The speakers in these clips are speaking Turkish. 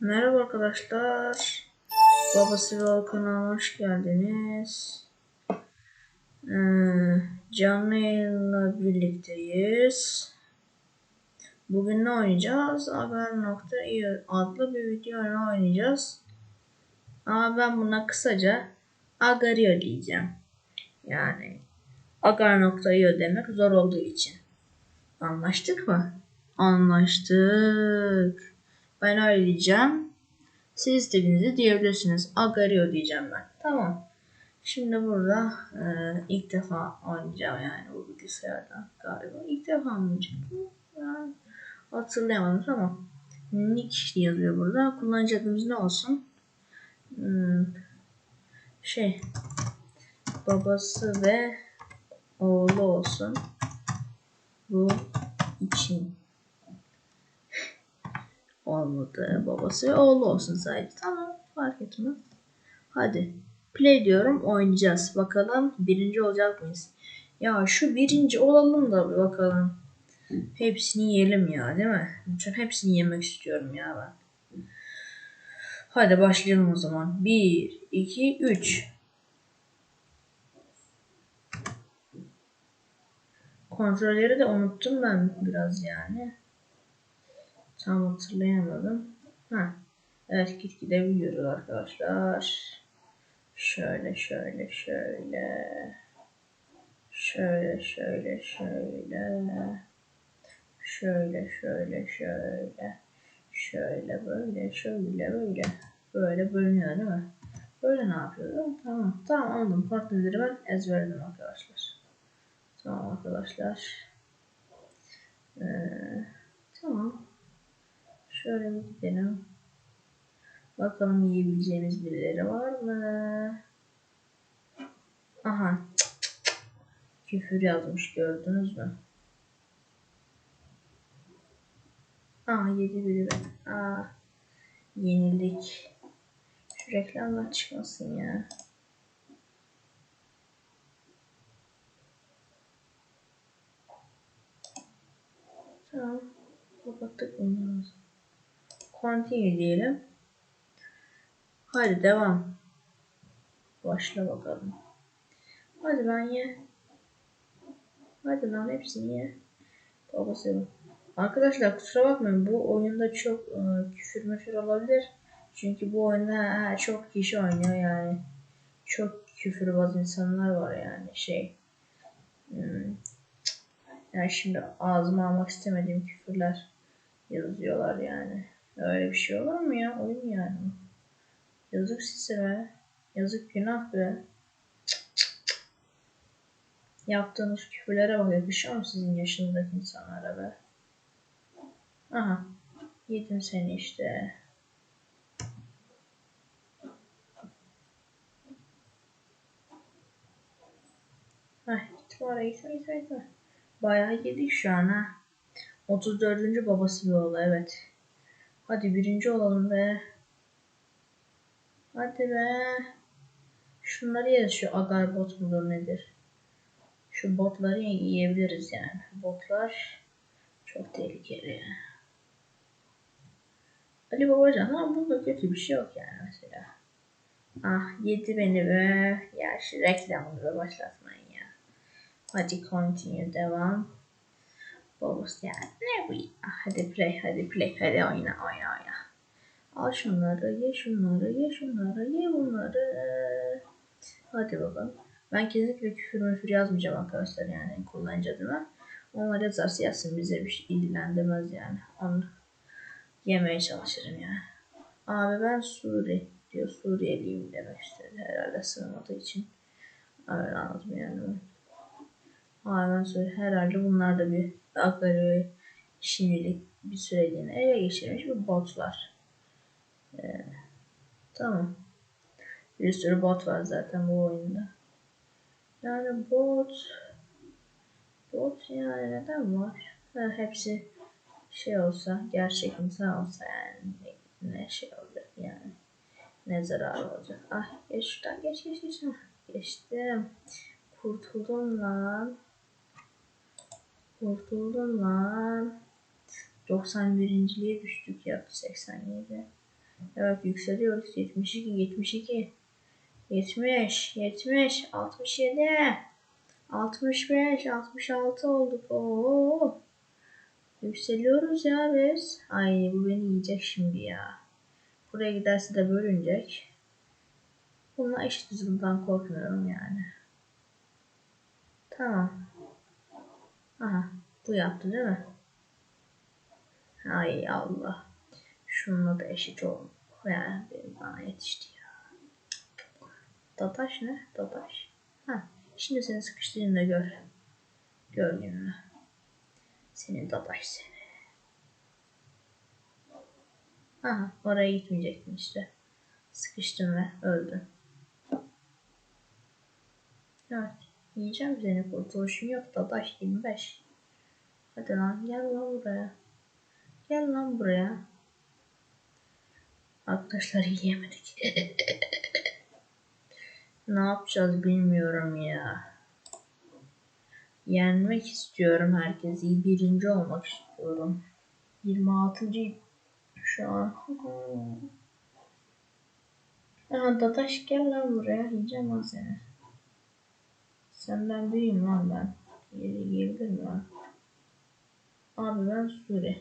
Merhaba arkadaşlar. Babası ve kanalına hoş geldiniz. Ee, canlı yayınla birlikteyiz. Bugün ne oynayacağız? Haber.io adlı bir video oynayacağız. Ama ben buna kısaca Agario diyeceğim. Yani Agar.io demek zor olduğu için. Anlaştık mı? Anlaştık. Ben öyle diyeceğim. Siz istediğinizi diyebilirsiniz. Agario diyeceğim ben. Tamam. Şimdi burada e, ilk defa oynayacağım yani bu bilgisayarda galiba. İlk defa mı oynayacaktım? Yani hatırlayamadım tamam. Nick yazıyor burada. Kullanıcı adımız ne olsun? Hmm, şey babası ve oğlu olsun. Bu için olmadı. Babası oğlu olsun sadece. Tamam fark etmez. Hadi play diyorum oynayacağız. Bakalım birinci olacak mıyız? Ya şu birinci olalım da bir bakalım. Hepsini yiyelim ya değil mi? Lütfen hepsini yemek istiyorum ya ben. Hadi başlayalım o zaman. 1, 2, 3. Kontrolleri de unuttum ben biraz yani. Tam hatırlayamadım. Ha. Evet gitgide büyüyoruz arkadaşlar. Şöyle şöyle şöyle. Şöyle şöyle şöyle. Şöyle şöyle şöyle. Şöyle böyle şöyle böyle. Böyle bölünüyor değil mi? Böyle ne yapıyordum? Tamam. Tamam anladım. Partnerleri ben ezberledim arkadaşlar. Tamam arkadaşlar. Ee, tamam. Şöyle bir gidelim. Bakalım yiyebileceğimiz birileri var mı? Aha. Küfür yazmış gördünüz mü? Aa yedi biri ben. Aa yenildik. Şu reklamlar çıkmasın ya. Tamam. Kapattık bunları. Continue diyelim. Hadi devam. Başla bakalım. Hadi lan ye. Hadi lan hepsini ye. Babası Arkadaşlar kusura bakmayın bu oyunda çok e, küfür müfür olabilir. Çünkü bu oyunda çok kişi oynuyor yani. Çok küfürbaz insanlar var yani şey. Hmm. Yani şimdi ağzıma almak istemediğim küfürler yazıyorlar yani. Öyle bir şey olur mu ya? Oyun yani. Yazık size be. Yazık günah be. Yaptığınız küfürlere bak yakışıyor mu sizin yaşınızdaki insanlara be? Aha. Yedim seni işte. Ay gitme oraya gitme gitme gitme. Bayağı yedik şu an ha. 34. babası bir oğlu evet. Hadi birinci olalım be. Hadi be. Şunları yeriz şu agar bot mudur nedir? Şu botları yiyebiliriz yani. Botlar çok tehlikeli. Ali Babacan ama bunda kötü bir şey yok yani mesela. Ah yedi beni be. Ya şu reklamını başlatmayın ya. Hadi continue devam. Babası yani ne bu ya? Hadi play hadi play hadi oyna oyna oyna. Al şunları ye şunları ye şunları ye bunları. Hadi bakalım. Ben kesinlikle küfür müfür yazmayacağım arkadaşlar yani kullanıcı adına. Onlar yazarsa yazsın bize bir şey ilgilendirmez yani. Onu yemeye çalışırım yani. Abi ben Suri diyor. Suriyeliyim demek istedi herhalde sığmadığı için. Öyle anladım yani. Abi ben Suri herhalde bunlar da bir akları şimdilik bir süreliğine ele geçirmiş bu botlar. Ee, tamam. Bir sürü bot var zaten bu oyunda. Yani bot bot yani neden var? Ha, hepsi şey olsa gerçek insan olsa yani ne, ne şey olacak yani ne zarar olacak. Ah geç şuradan geç geç geç. Geçtim. Kurtuldum lan. Kurtuldum lan. 91.liğe düştük ya 87. Evet yükseliyoruz. 72, 72. 70, 70, 67, 65, 66 olduk. Oo. Yükseliyoruz ya biz. Ay bu beni yiyecek şimdi ya. Buraya giderse de bölünecek. Bununla eşit hızından korkmuyorum yani. Tamam. Aha bu yaptı değil mi? Ay Allah. Şununla da eşit ol. Yani bana yetişti ya. Dataş ne? Dataş. Ha. Şimdi seni sıkıştırdığında gör. Gör gününü. Senin dataş seni. Aha oraya gitmeyecektin işte. Sıkıştın ve öldün. Evet. Yiyeceğim seni kurtuluşun yok dadaş 25. Hadi lan gel lan buraya. Gel lan buraya. Arkadaşlar yiyemedik. ne yapacağız bilmiyorum ya. Yenmek istiyorum herkesi. Birinci olmak istiyorum. 26. şu an. Aha Dadaş gel lan buraya. Yiyeceğim lan seni. Senden büyüğüm lan ben. Yeri yiyebilirim lan. Abi ben Suri.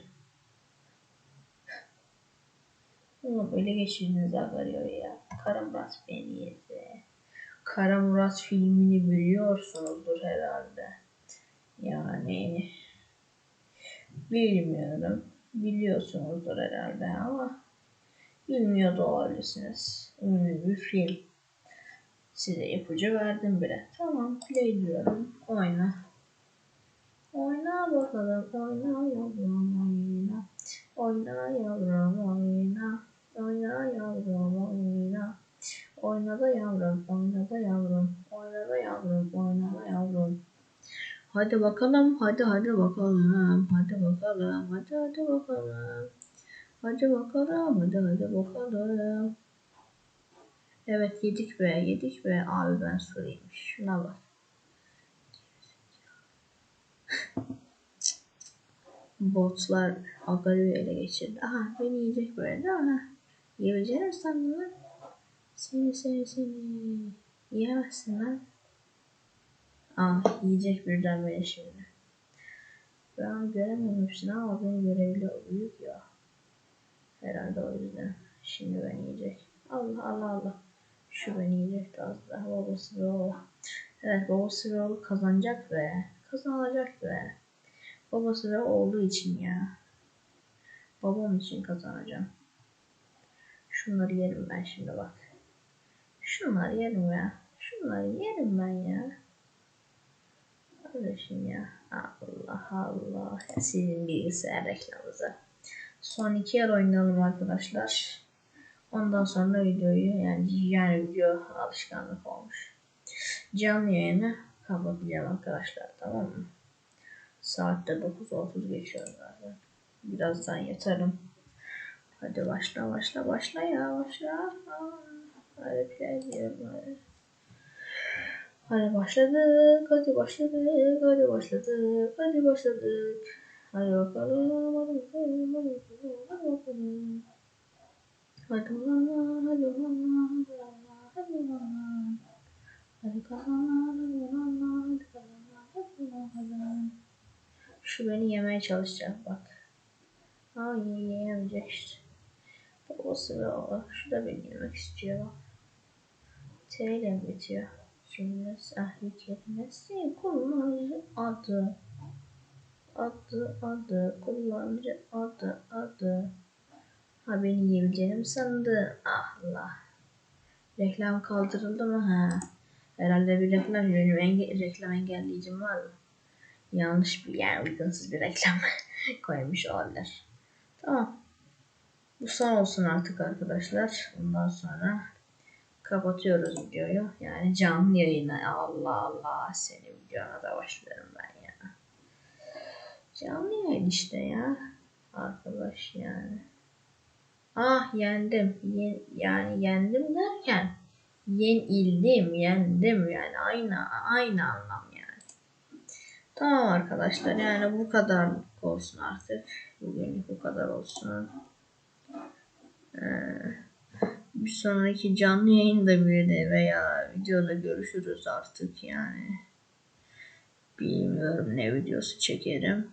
Bunu böyle geçirdiniz arıyor ya. Kara Murat beni yedi. Kara Murat filmini biliyorsunuzdur herhalde. Yani bilmiyorum. Biliyorsunuzdur herhalde ama bilmiyor da olabilirsiniz. Ünlü bir film. Size ipucu verdim bile. Tamam play diyorum. Oyna. Oyna bakalım. Oyna yavrum oyna. Oyna yavrum oyna. Oyna yavrum oyna. Oyna da yavrum. Oyna da yavrum. Oyna da yavrum. Oyna da yavrum. Hadi bakalım. Hadi hadi bakalım. Hadi bakalım. Hadi hadi bakalım. Hadi bakalım. Hadi hadi bakalım. Evet yedik be yedik be. Abi ben soraymış. Şuna bak. Botlar Agari'yi ele geçirdi. Aha beni yiyecek böyle değil mi? Yiyebileceğini mi sandın lan? Seni seni seni. Yiyemezsin lan. Aa yiyecek birden beni şimdi. Ben görememiştim ama beni görebiliyor. Büyük ya. Herhalde o yüzden. Şimdi beni yiyecek. Allah Allah Allah. Şu beni yiyecek az daha. Babası ve oğlu. Evet babası ve oğlu kazanacak be. Kazanacak be. Babası ve oğlu için ya. Babam için kazanacağım. Şunları yerim ben şimdi bak. Şunları yerim ya. Şunları yerim ben ya. Kardeşim ya. Allah Allah. Sizin bilgisayar reklamınıza. Son iki yer oynayalım arkadaşlar. Ondan sonra videoyu yani yani video alışkanlık olmuş. Canlı yayını kapatacağım arkadaşlar tamam mı? Saatte 9.30 geçiyor zaten. Birazdan yatarım. Hadi başla başla başla ya başla. Hadi şey diyorum hadi. Hadi başladık, hadi başladık, hadi başladık, hadi başladık. Hadi bakalım, hadi bakalım, hadi bakalım, hadi bakalım. Hadi ulanlar, hadi ulanlar, hadi ulanlar, hadi ulanlar. Hadi kalanlar, hadi ulanlar, hadi kalanlar, hadi ulanlar. Şu beni yemeye çalışacak bak. Aa yiyemeyecek işte. Babası ve o. Şu da beni yemek istiyor bak. T ile bitiyor? Cümlesi ahli kelimesi kullanıcı adı. Adı adı kullanıcı adı adı. Ha beni yiyebileceğini mi sandı? Ah Allah. Reklam kaldırıldı mı? Ha. Herhalde bir reklam benim enge reklam engelleyicim var mı? Yanlış bir yani uygunsuz bir reklam koymuş olabilir. Tamam. Bu son olsun artık arkadaşlar. Ondan sonra kapatıyoruz videoyu. Yani canlı yayına. Allah Allah seni videona da başlarım ben ya. Canlı yayın işte ya. Arkadaş yani. Ah yendim. Yen, yani yendim derken yenildim, yendim yani aynı aynı anlam yani. Tamam arkadaşlar yani bu kadar olsun artık. Bugün bu kadar olsun. Ee, bir sonraki canlı yayında bir de veya videoda görüşürüz artık yani. Bilmiyorum ne videosu çekerim.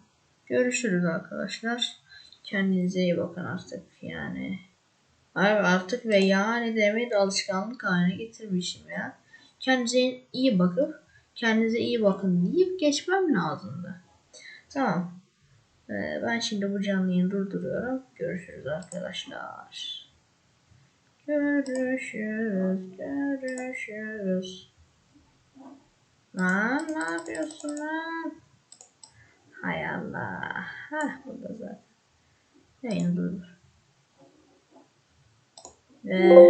Görüşürüz arkadaşlar. Kendinize iyi bakın artık yani. Abi artık ve yani demeyi de alışkanlık haline getirmişim ya. Kendinize iyi bakıp kendinize iyi bakın deyip geçmem lazımdı. Tamam. Ee, ben şimdi bu canlı yayını durduruyorum. Görüşürüz arkadaşlar. Görüşürüz. Görüşürüz. Lan ne yapıyorsun lan? Hay Allah. Hah burada zaten. Yayını durdur. Ve